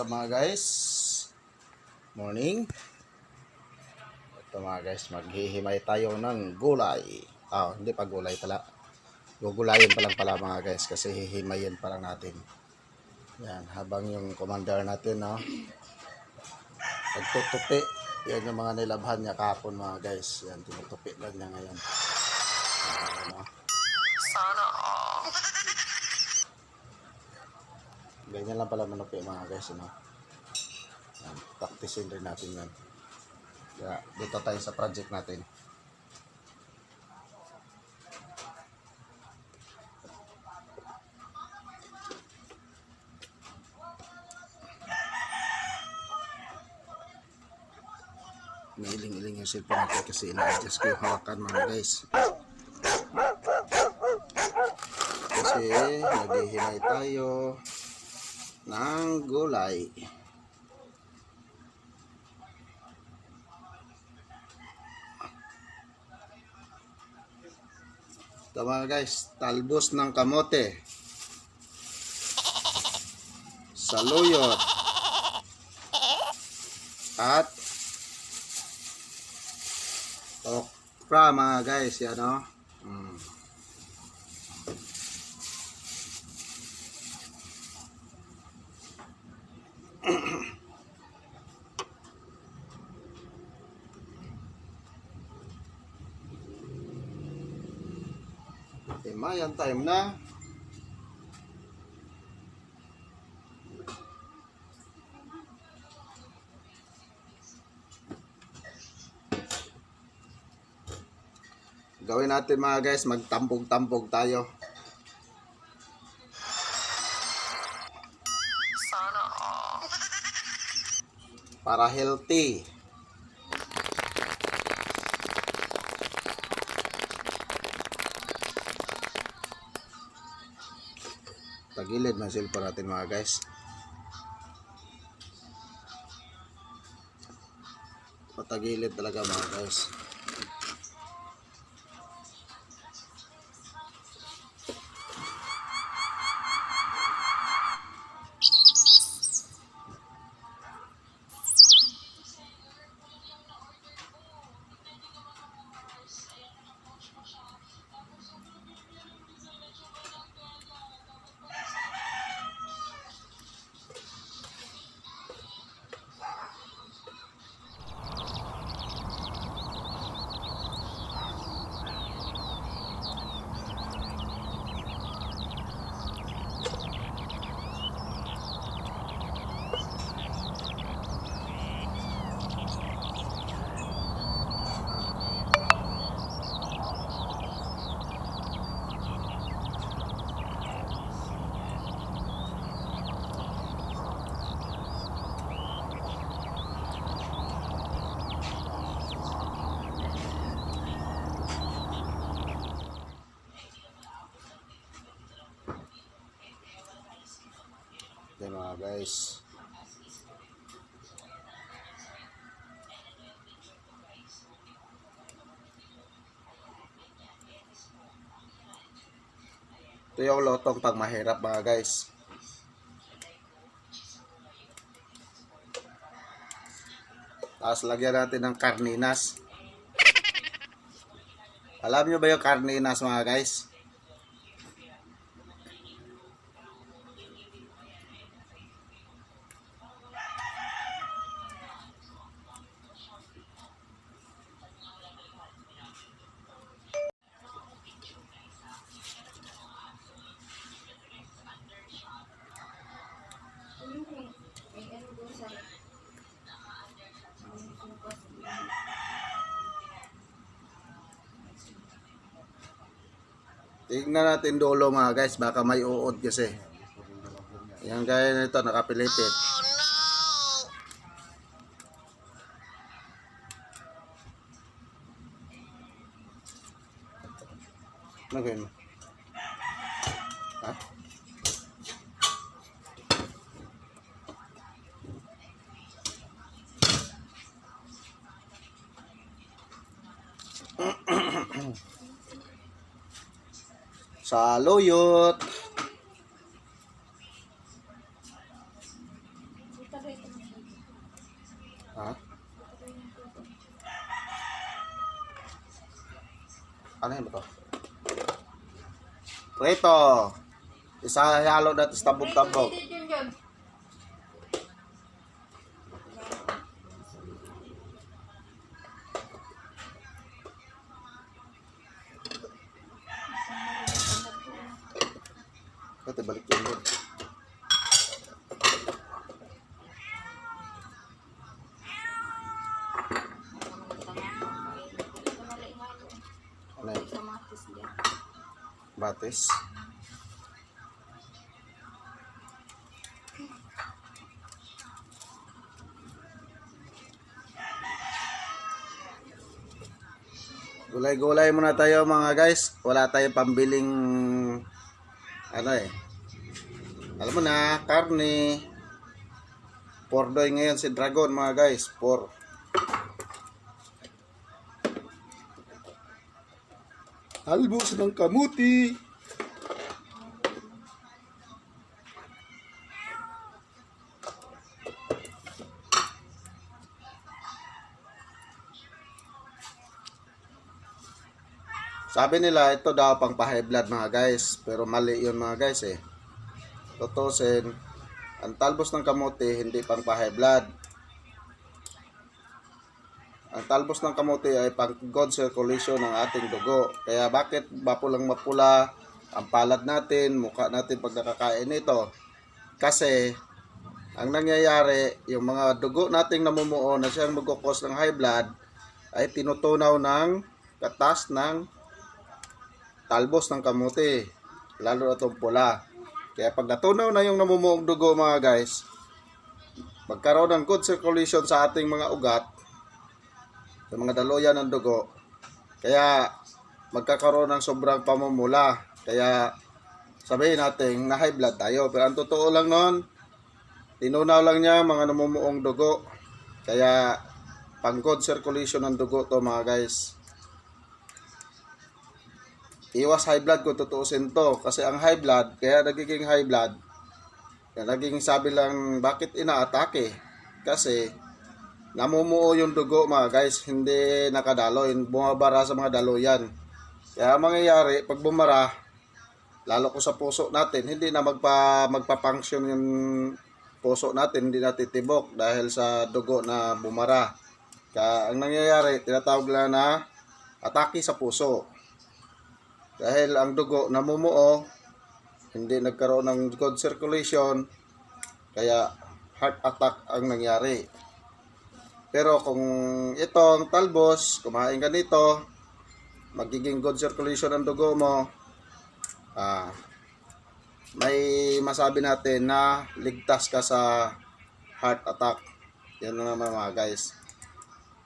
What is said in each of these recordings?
Up mga guys? Morning. Ito mga guys, maghihimay tayo ng gulay. Ah, hindi pa gulay pala. Gugulayin pa lang pala mga guys kasi hihimayin pa lang natin. Yan, habang yung commander natin, no? Nagtutupi. Yan yung mga nilabhan niya kahapon mga guys. Yan, tinutupi lang niya ngayon. Ayan, no? Ganyan lang pala manupi mga guys, ano. Yan, practicein rin natin yan. Kaya dito tayo sa project natin. Nailing-iling yung cellphone natin kasi ina-adjust ko yung hawakan mga guys. Kasi naghihimay tayo ng gulay. Ito mga guys, talbos ng kamote. Saluyot. At okra mga guys, yan o. Mm. Himayan time na. Gawin natin mga guys, magtampog-tampog tayo. Para healthy. Tagilid ng cellphone natin mga guys. Patagilid talaga mga guys. Yan mga guys. Ito yung lotong pag mahirap mga guys. Tapos lagyan natin ng karninas. Alam nyo ba yung karninas mga guys? Tingnan natin dulo mga guys, baka may uod kasi. Yan gaya nito, nakapilipit. Ano mo? Ha? Saluyot. Ha? Ano yan ba to? Preto. Isahalo natin sa tabog-tabog. Ito, balik yun doon. Ano yun? Batis. Gulay-gulay muna tayo mga guys. Wala tayong pambiling ano eh. Alam mo na, karne. Pordoy ngayon si Dragon mga guys. Por. Talbos ng kamuti. Sabi nila ito daw pang pa-high blood mga guys, pero mali 'yun mga guys eh. Tutusin, ang talbos ng kamote hindi pang pa-high blood. Ang talbos ng kamote ay pang good circulation ng ating dugo. Kaya bakit mapulang mapula ang palad natin, mukha natin pag nakakain nito? Kasi ang nangyayari, yung mga dugo nating namumuo na siyang magkukos ng high blood ay tinutunaw ng katas ng talbos ng kamote, lalo na itong pula. Kaya pag natunaw na yung namumuong dugo mga guys, magkaroon ng good circulation sa ating mga ugat, sa mga daluyan ng dugo, kaya magkakaroon ng sobrang pamumula. Kaya sabihin natin na high blood tayo. Pero ang totoo lang nun, tinunaw lang niya mga namumuong dugo. Kaya pang good circulation ng dugo to mga guys iwas high blood kung tutuusin to. Kasi ang high blood, kaya nagiging high blood, kaya naging sabi lang, bakit inaatake? Kasi, namumuo yung dugo mga guys, hindi nakadaloy, bumabara sa mga daluyan. Kaya ang mangyayari, pag bumara, lalo ko sa puso natin, hindi na magpa, magpa-function yung puso natin, hindi na titibok dahil sa dugo na bumara. Kaya ang nangyayari, tinatawag lang na atake sa puso. Dahil ang dugo namumuo, hindi nagkaroon ng good circulation, kaya heart attack ang nangyari. Pero kung ito ang talbos, kumain ka nito, magiging good circulation ang dugo mo, ah, may masabi natin na ligtas ka sa heart attack. Yan na naman mga guys.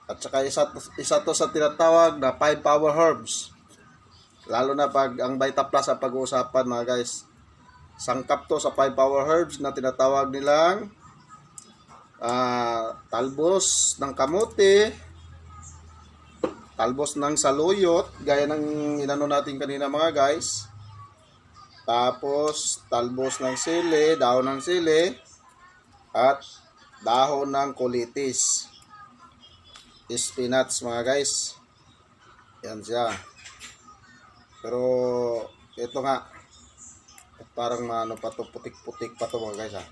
At saka isa, isa to sa tinatawag na 5 power herbs. Lalo na pag ang Vita Plus ang pag-uusapan mga guys. Sangkap to sa 5 power herbs na tinatawag nilang ah, talbos ng kamote, talbos ng saluyot, gaya ng inano natin kanina mga guys. Tapos talbos ng sili, dahon ng sili, at dahon ng kulitis. Spinach mga guys. Yan siya. Pero ito nga parang maano pa to putik-putik pa to mga guys ha.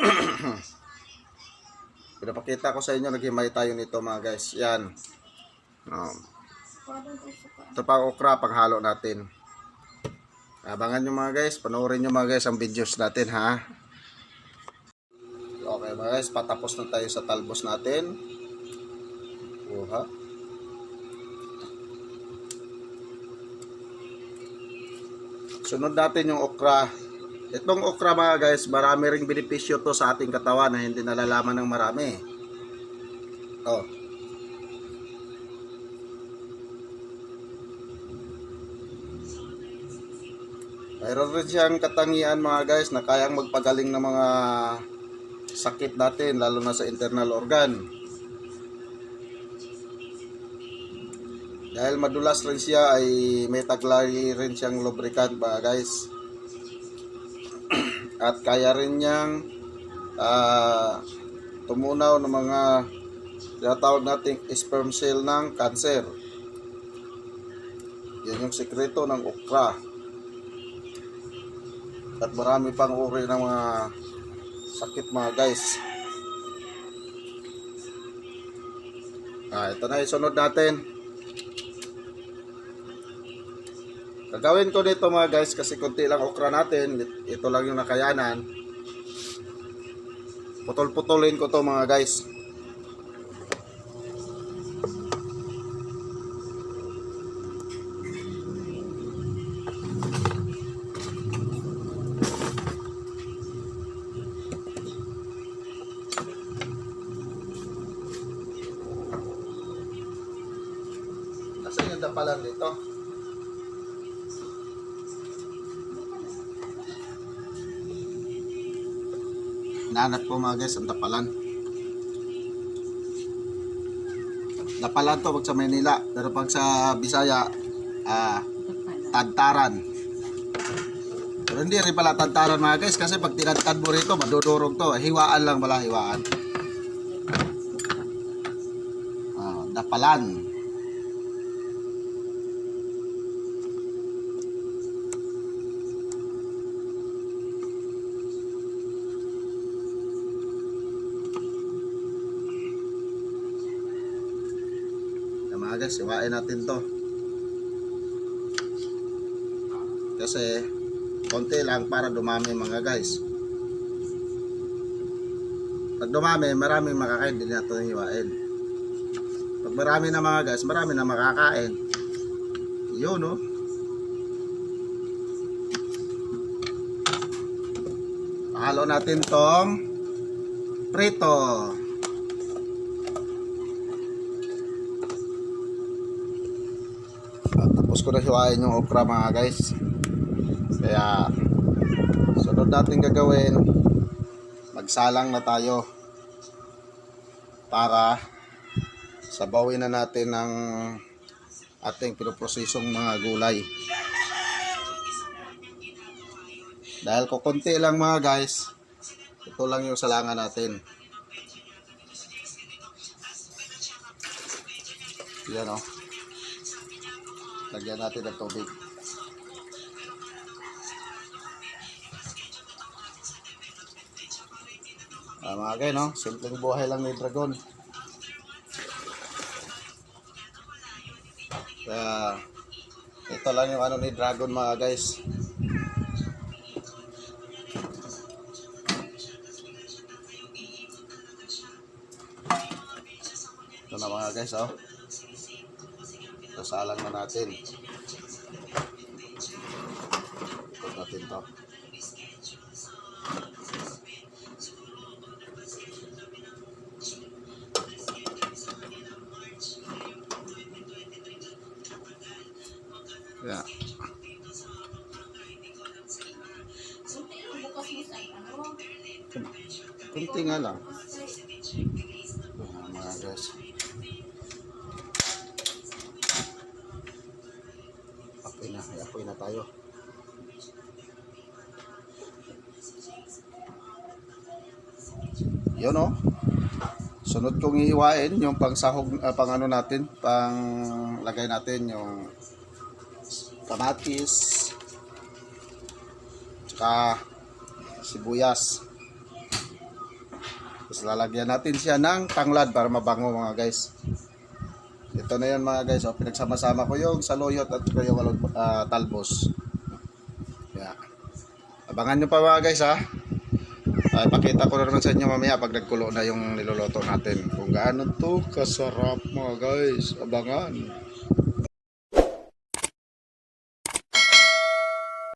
Pinapakita ko sa inyo naghimay tayo nito mga guys. Yan. Um, ito pa okra panghalo natin. Abangan nyo mga guys, panoorin nyo mga guys ang videos natin ha. Okay mga guys, patapos na tayo sa talbos natin. Uha. Sunod natin yung okra. Itong okra mga guys, marami ring benepisyo to sa ating katawan na hindi nalalaman ng marami. Oh. Mayroon rin siyang katangian mga guys na kayang magpagaling ng mga sakit natin lalo na sa internal organ. Dahil madulas rin siya ay may taglay rin siyang lubricant ba guys. At kaya rin niyang ah, tumunaw ng mga tinatawag nating sperm cell ng cancer. Yan yung sikreto ng okra. At marami pang uri ng mga sakit mga guys. Ah, ito na isunod natin. Gagawin ko dito mga guys kasi konti lang okra natin. Ito lang yung nakayanan. Putol-putulin ko to mga guys. Nasaan yung dapalan dito? Nahanap ko mga guys ang dapalan. Dapalan to pag sa Manila. Pero pag sa Bisaya, ah, tantaran. Pero hindi rin pala tantaran mga guys kasi pag tinantad mo rito, madudurog to. Hiwaan lang pala, hiwaan. Ah, dapalan. Iwain natin to. Kasi, konti lang para dumami mga guys. Pag dumami, maraming makakain din natin hiwain. Pag marami na mga guys, marami na makakain. Yun no. Halo natin tong prito. At tapos ko na hiwain yung okra mga guys. Kaya sunod natin gagawin magsalang na tayo para sabawin na natin ng ating pinoprosesong mga gulay. Dahil kukunti lang mga guys, ito lang yung salangan natin. Yan o. Lagyan natin ng tubig. Ah, mga guys, no? Simpleng buhay lang ni Dragon. Kaya, ito lang yung ano ni Dragon mga guys. Ito na mga guys, oh. Sasalang na natin. Ikot natin to. Yeah. Kunti nga lang. Ayan, mga guys. Apoy na, ay apoy na tayo. Yun oh. Sunod kong ihiwain yung pang sahog, ah, pang ano natin, pang lagay natin yung kamatis, tsaka sibuyas. Tapos lalagyan natin siya ng tanglad para mabango mga guys. Ito na yan mga guys. O, pinagsama-sama ko yung saluyot at saka yung ah, talbos. Yeah. Abangan nyo pa mga guys ha. Ay, pakita ko na naman sa inyo mamaya pag nagkulo na yung niluluto natin. Kung gaano to kasarap mga guys. Abangan.